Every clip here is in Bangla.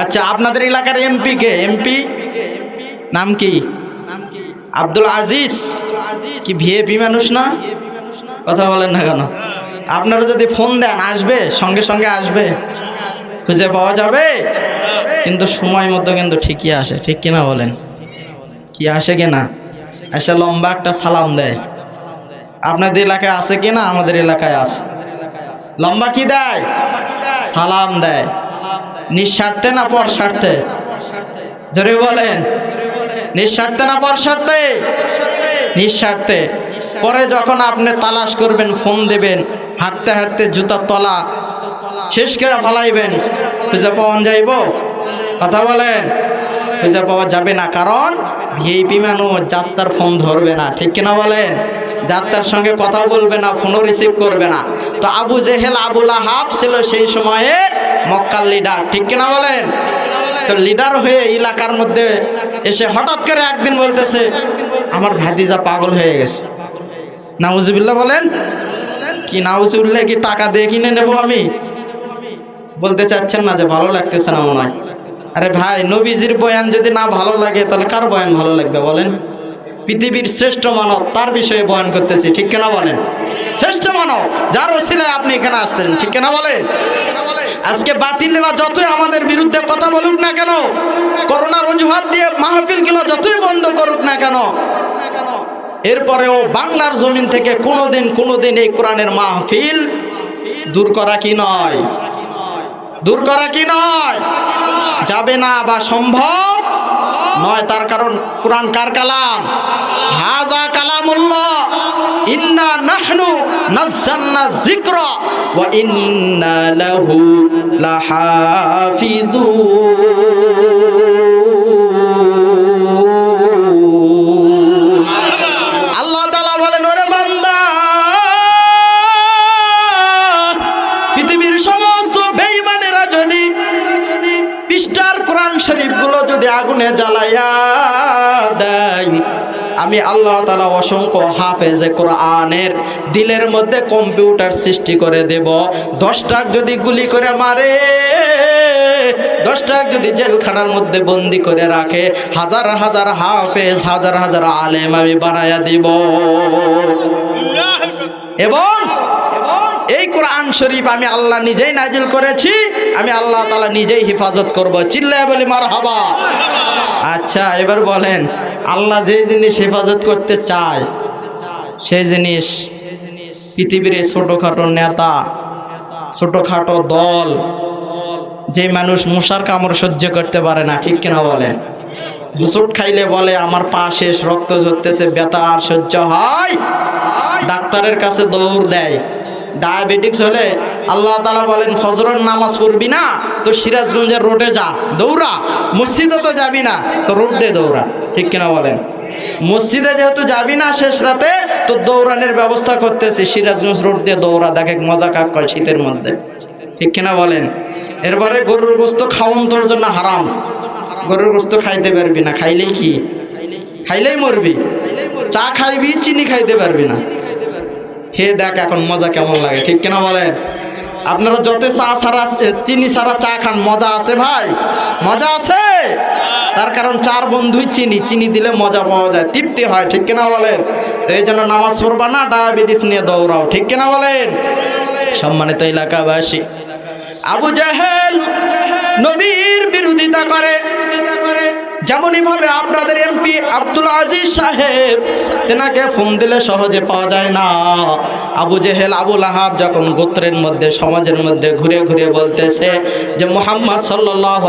আচ্ছা আপনাদের এলাকার এমপি কে? এমপি নাম কি? আব্দুল আজিজ? কি ভিএপি মানুষ না? কথা বলেন না কেন? আপনারা যদি ফোন দেন, আসবে, সঙ্গে সঙ্গে আসবে। খুঁজে পাওয়া যাবে। কিন্তু সময় মতো কিন্তু ঠিকই আসে, ঠিক কিনা বলেন? কি আসে কিনা এসে লম্বা একটা সালাম দেয়। আপনাদের এলাকায় আছে কিনা আমাদের এলাকায় আছে। লম্বা কি দেয়? সালাম দেয়। নিঃস্বার্থে না পর স্বার্থে জোরে বলেন। নিঃস্বার্থে না পর স্বার্থে নিঃস্বার্থে। পরে যখন আপনি তালাশ করবেন, ফোন দেবেন, হাঁটতে হাঁটতে জুতার তলা, শেষ করে ফালাইবেন, খুঁজে পাওয়া যাইব? কথা বলেন। খুঁজে পাওয়া যাবে না, কারণ ভিআইপি মানুষ যাত্রার ফোন ধরবে না। ঠিক কিনা বলেন? যাত্রার সঙ্গে কথা বলবে না, ফোনও রিসিভ করবে না। তো আবু জেহেল, আবুল আহাব ছিল সেই সময়ে মক্কার লিডার ঠিক কিনা বলেন? তো লিডার হয়ে এলাকার মধ্যে এসে হঠাৎ করে একদিন বলতেছে, আমার ভাতিজা পাগল হয়ে গেছে। নাউজুবিল্লাহ বলেন, কি নাউজুবিল্লাহ, কি টাকা দিয়ে কিনে নেব আমি? বলতে চাচ্ছেন না যে ভালো লাগতেছে না মনে আরে ভাই, নবীজির বয়ান যদি না ভালো লাগে, তাহলে কার বয়ান ভালো লাগবে বলেন? পৃথিবীর শ্রেষ্ঠ মানব তার বিষয়ে বয়ান করতেছি, ঠিক কেনা বলেন? শ্রেষ্ঠ মানব, যার ওসিলায় আপনি এখানে আসছেন, ঠিক কেনা বলেন? আজকে বাতিলেরা যতই আমাদের বিরুদ্ধে কথা বলুক না কেন, করোনার অজুহাত দিয়ে মাহফিলগুলো যতই বন্ধ করুক না কেন, এরপরেও বাংলার জমিন থেকে কোনোদিন কোনোদিন এই কোরআনের মাহফিল দূর করা কি নয়? দূর করা কি নয়? যাবে না বা সম্ভব নয়, তার কারণ কোরআন কার কালাম? হাজা ইন্না নাহনু নাযালনা যিকরা ওয়া ইন্না লাহু বান্দা পৃথিবীর সমস্ত যদি আগুনে জ্বালাইয়া দেয় আমি আল্লাহ তালা অসংখ্য হাফেজে কোরআনের দিলের মধ্যে কম্পিউটার সৃষ্টি করে দেব। দশটাক যদি গুলি করে মারে দশটা যদি জেলখানার মধ্যে বন্দি করে রাখে, হাজার হাজার হাফেজ, হাজার হাজার আলেম আমি বানাইয়া দিব। এবং এই কোরআন শরীফ আমি আল্লাহ নিজেই নাজিল করেছি, আমি আল্লাহ তালা নিজেই হেফাজত করব। চিল্লায় বলি মার হাবা আচ্ছা এবার বলেন আল্লাহ যে জিনিস হেফাজত করতে চায়, সেই জিনিস পৃথিবীর ছোটোখাটো নেতা, ছোটোখাটো দল যে মানুষ মশার কামড় সহ্য করতে পারে না, ঠিক কিনা বলেন? মুসুট খাইলে বলে, আমার পা শেষ, রক্ত ঝরতেছে, ব্যথা আর সহ্য হয়। ডাক্তারের কাছে দৌড় দেয়। ডায়াবেটিক্স হলে আল্লাহ তালা বলেন, ফজরের নামাজ পড়বি না, তো সিরাজগঞ্জের রোডে যা, দৌড়া। মসজিদে তো যাবি না, তো রোড দিয়ে দৌড়া। ঠিক কিনা বলেন? মসজিদে যেহেতু যাবি না শেষ রাতে, তো দৌড়ানোর ব্যবস্থা করতেছি। সিরাজগঞ্জ রোড দিয়ে দৌড়া, দেখে মজা কাক করে শীতের মধ্যে। ঠিক কিনা বলেন? এরপরে গরুর গোস্ত খাওয়ান তোর জন্য হারাম। গরুর গোস্ত খাইতে পারবি না, খাইলেই কি? খাইলেই মরবি। চা খাইবি, চিনি খাইতে পারবি না। খেয়ে দেখ এখন মজা কেমন লাগে, ঠিক কিনা বলেন? আপনারা যত চা সারা চিনি সারা চা খান, মজা আছে ভাই? মজা আছে? তার কারণ চার বন্ধুই চিনি চিনি দিলে মজা পাওয়া যায়, তৃপ্তি হয়, ঠিক কিনা বলেন? এই জন্য নামাজ পড়বা না, ডায়াবেটিস নিয়ে দৌড়াও, ঠিক কিনা বলেন? সম্মানিত এলাকাবাসী, আবু জাহেল নবীর বিরোধিতা করে। যেমনই ভাবে আপনাদের এমপি আব্দুল আজিজ সাহেব, তেনাকে ফোন দিলে সহজে পাওয়া যায় না। আবু জেহেল আবুল আহাব যখন গোত্রের মধ্যে, সমাজের মধ্যে ঘুরে ঘুরে বলতেছে যে, মোহাম্মদ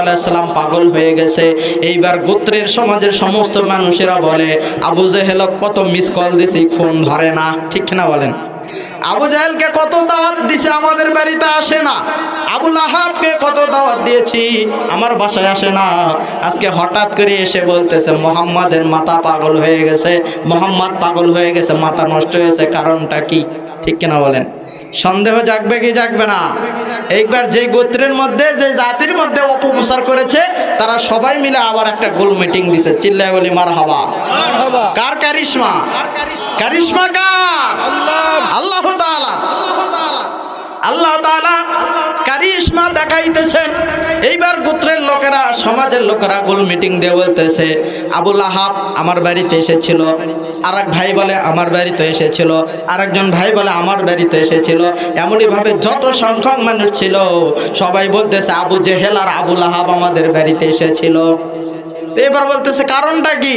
আলাইসাল্লাম পাগল হয়ে গেছে। এইবার গোত্রের সমাজের সমস্ত মানুষেরা বলে, আবু জেহেলক কত মিস কল দিছি ফোন ধরে না। ঠিক না বলেন? আবু জাহেলকে কত দাওয়াত দিছে আমাদের বাড়িতে আসে না। আবু আহাবকে কত দাওয়াত দিয়েছি, আমার বাসায় আসে না। আজকে হঠাৎ করে এসে বলতেছে, মোহাম্মদের মাথা পাগল হয়ে গেছে, মোহাম্মদ পাগল হয়ে গেছে, মাথা নষ্ট হয়েছে, কারণটা কি? ঠিক কিনা বলেন। সন্দেহ জাগবে কি জাগবে না? এইবার যে গোত্রের মধ্যে যে জাতির মধ্যে অপপ্রচার করেছে তারা সবাই মিলে আবার একটা গোল মিটিং দিছে। চিল্লায় বলি মার হাবা কার কারিশমা? কারিশমা? কার? আল্লাহ। তাআলা। আল্লাহ তাআলা। কারিশমা দেখাইতেছেন। এইবার গোত্রের লোকেরা, সমাজের লোকেরা গোল মিটিং দিয়ে বলতেছে, আবুল আহাব আমার বাড়িতে এসেছিল। আর এক ভাই বলে, আমার বাড়িতে এসেছিল। আর একজন ভাই বলে, আমার বাড়িতে এসেছিল। এমনই ভাবে যত সংখ্যক মানুষ ছিল, সবাই বলতেছে, আবু জেহেল আর আবুল আহাব আমাদের বাড়িতে এসেছিল। এবার বলতেছে, কারণটা কি?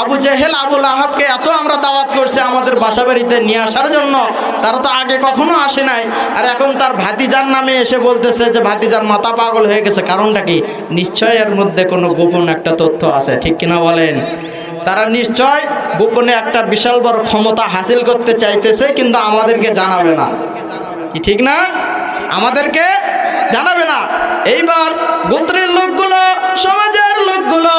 আবু জেহেল আবুল আহাবকে এত আমরা দাওয়াত করছে আমাদের বাসা বাড়িতে নিয়ে আসার জন্য, তারা তো আগে কখনো আসে নাই। আর এখন তার ভাতিজার নামে এসে বলতেছে যে, ভাতিজার মাথা পাগল হয়ে গেছে। কারণটা কি? নিশ্চয় এর মধ্যে কোনো গোপন একটা তথ্য আছে, ঠিক কিনা বলেন? তারা নিশ্চয় গোপনে একটা বিশাল বড় ক্ষমতা হাসিল করতে চাইতেছে, কিন্তু আমাদেরকে জানাবে না। কি ঠিক না? আমাদেরকে জানাবে না। এইবার গোত্রের লোকগুলো, সমাজের লোকগুলো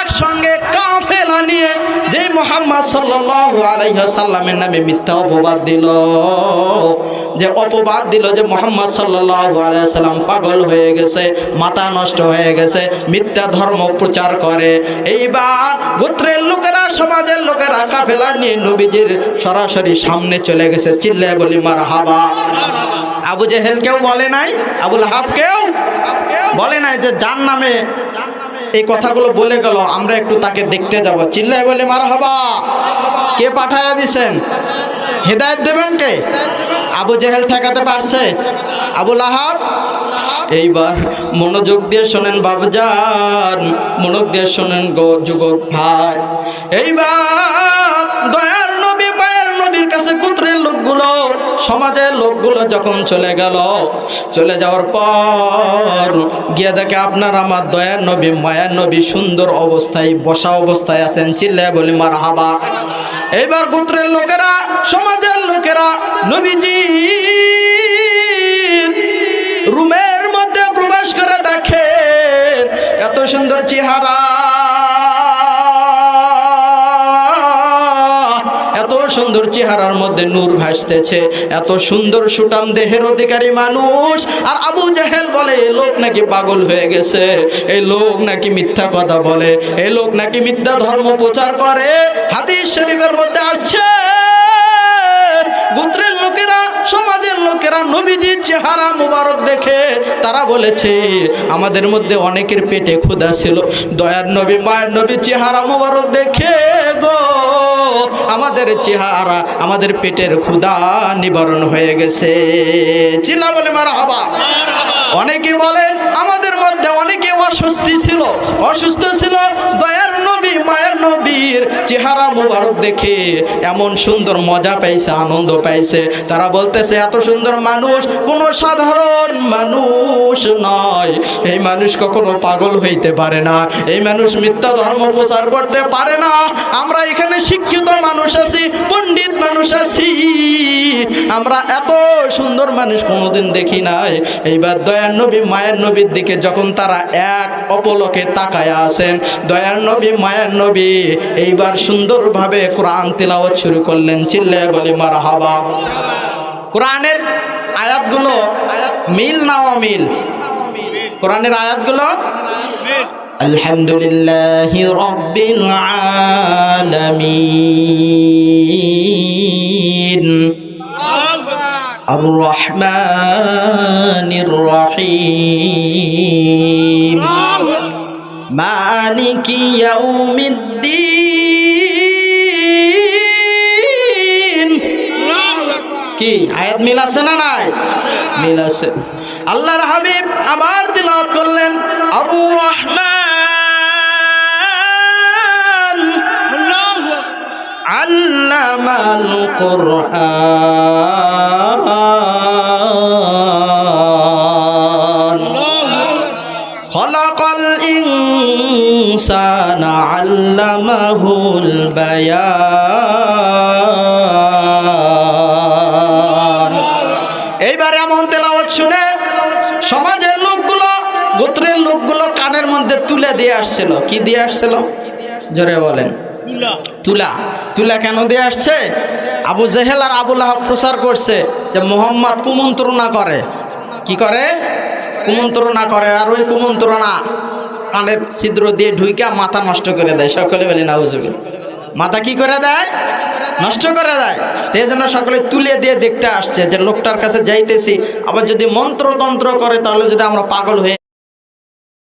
একসঙ্গে কাফেলা নিয়ে যে মোহাম্মদ সাল্লাল্লাহু আলাইহি সাল্লামের নামে মিথ্যা অপবাদ দিল, যে অপবাদ দিল যে মোহাম্মদ সাল্লাল্লাহু আলাইহি সাল্লাম পাগল হয়ে গেছে, মাথা নষ্ট হয়ে গেছে, মিথ্যা ধর্ম প্রচার করে। এইবার গোত্রের লোকেরা, সমাজের লোকেরা কাফেলা নিয়ে নবীজির সরাসরি সামনে চলে গেছে, চিল্লায় বলি মার হাবা আবু জেহেল কেউ বলে নাই, আবুল হাফ কেউ বলে নাই যে যার নামে এই কথাগুলো বলে গেল, আমরা একটু তাকে দেখতে যাব। চিল্লায় বলে মার হাবা কে পাঠায়া দিছেন? হেদায়ত দেবেন কে? আবু জেহেল ঠেকাতে পারছে। আবুল আহাব, এইবার মনোযোগ দিয়ে শোনেন বাবজান, মনোযোগ দিয়ে শোনেন গো যুবক ভাই। এইবার দয়ার নবী মায়ের নবীর কাছে পুত্রের লোকগুলো সমাজের লোকগুলো যখন চলে গেল, চলে যাওয়ার পর গিয়ে দেখে আপনার আমার দয়ার নবী, মায়ের নবী সুন্দর অবস্থায়, বসা অবস্থায় আছেন, চিল্লায় বলি মার হাবা এইবার গোত্রের লোকেরা, সমাজের লোকেরা নবীজি রুমের মধ্যে প্রবেশ করে দেখে, এত সুন্দর চেহারা। সুন্দর চেহারার মধ্যে নূর ভাসতেছে। এত সুন্দর সুটাম দেহের অধিকারী মানুষ। আর আবু জাহেল বলে এই লোক নাকি পাগল হয়ে গেছে। এই লোক নাকি মিথ্যা কথা বলে। এই লোক নাকি মিথ্যা ধর্ম প্রচার করে। হাদিস শরীফের মধ্যে আসছে। গোত্রের লোকেরা, সমাজের লোকেরা নবীজির চেহারা মুবারক দেখে, তারা বলেছে, আমাদের মধ্যে অনেকের পেটে ক্ষুধা ছিল। দয়ার নবী, মায়ের নবী চেহারা মুবারক দেখে গো। আমাদের চেহারা আমাদের পেটের ক্ষুদা নিবারণ হয়ে গেছে। চিল্লা বলে মারা হবা অনেকে বলেন আমাদের মধ্যে অনেকে অস্বস্তি ছিল। অসুস্থ ছিল দয়ার নবী মায়ের নবীর চেহারা মুবারক দেখে এমন সুন্দর মজা পাইছে, আনন্দ পাইছে। তারা বলতেছে, এত সুন্দর মানুষ, কোনো সাধারণ মানুষ নয়। এই মানুষ কখনো পাগল হইতে পারে না। এই মানুষ মিথ্যা ধর্ম প্রচার করতে পারে না। আমরা এখানে শিক্ষিত মানুষ আছি, পণ্ডিত মানুষ আছি আমরা এত সুন্দর মানুষ কোনোদিন দেখি নাই। এইবার দয়ার নবী, মায়ের নবীর দিকে যখন তারা এক অপলকে তাকায় আসেন, দয়ার নবী, মায়ের নবী, এইবার সুন্দরভাবে কোরআন তিলাওয়াত শুরু করলেন। চিল্লে বলি মারা হাবা কোরআনের আয়াতগুলো মিল না অমিল? কোরআনের আয়াতগুলো? আলহামদুলিল্লাহ রব্বিল আলামিন। الرحمن الرحيم مالك يوم الدين কি আয়াত মিল আছে না নাই মিল আছে আল্লাহর হাবিব আবার তিলাওয়াত করলেন আবু রহমান আল্লামাল কুরআন বায়ান এইবার এমন তেলাওয়াত শুনে সমাজের লোকগুলো গোত্রের লোকগুলো কানের মধ্যে তুলে দিয়ে আসছিল। কি দিয়ে আসছিল? জোরে বলেন। তুলা। তুলা। কেন দিয়ে আসছে? আবু জেহেল আর আবুল আহাব প্রচার করছে যে মোহাম্মদ কুমন্ত্রণা করে। কি করে? কুমন্ত্রণা করে। আর ওই কুমন্ত্রণা কানের ছিদ্র দিয়ে ঢুইকা মাথা নষ্ট করে দেয়। সকলে বলি না মাথা কি করে দেয়? নষ্ট করে দেয়। সেই জন্য সকলে তুলে দিয়ে দেখতে আসছে যে লোকটার কাছে যাইতেছি। আবার যদি মন্ত্রতন্ত্র করে, তাহলে যদি আমরা পাগল হয়ে